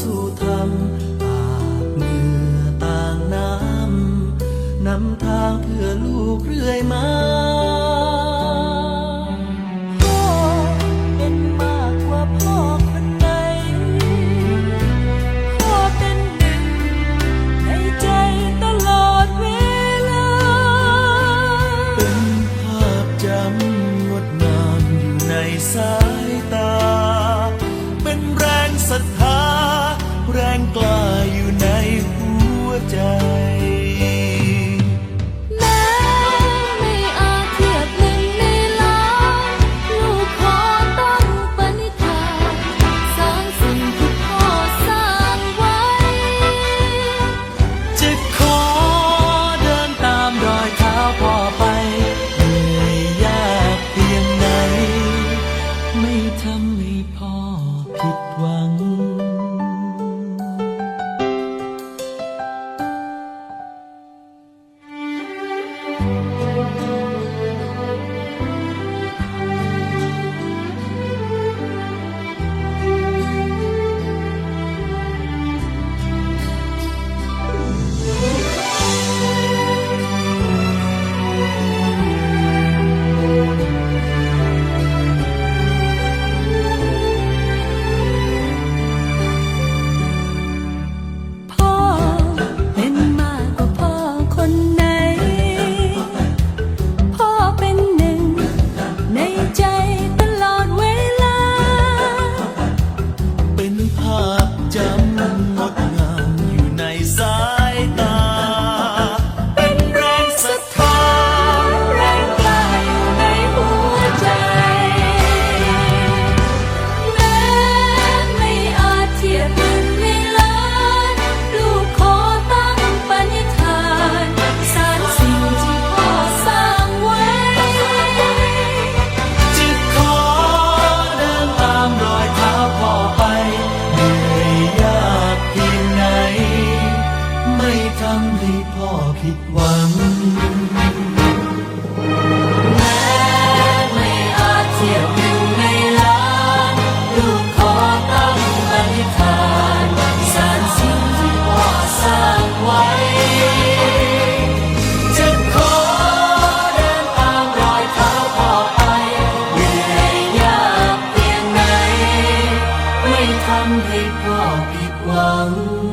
สู่ธรรมอาบเหงื่อต่างน้ำนำทางเพื่อลูกเรื่อยมา ใจ 光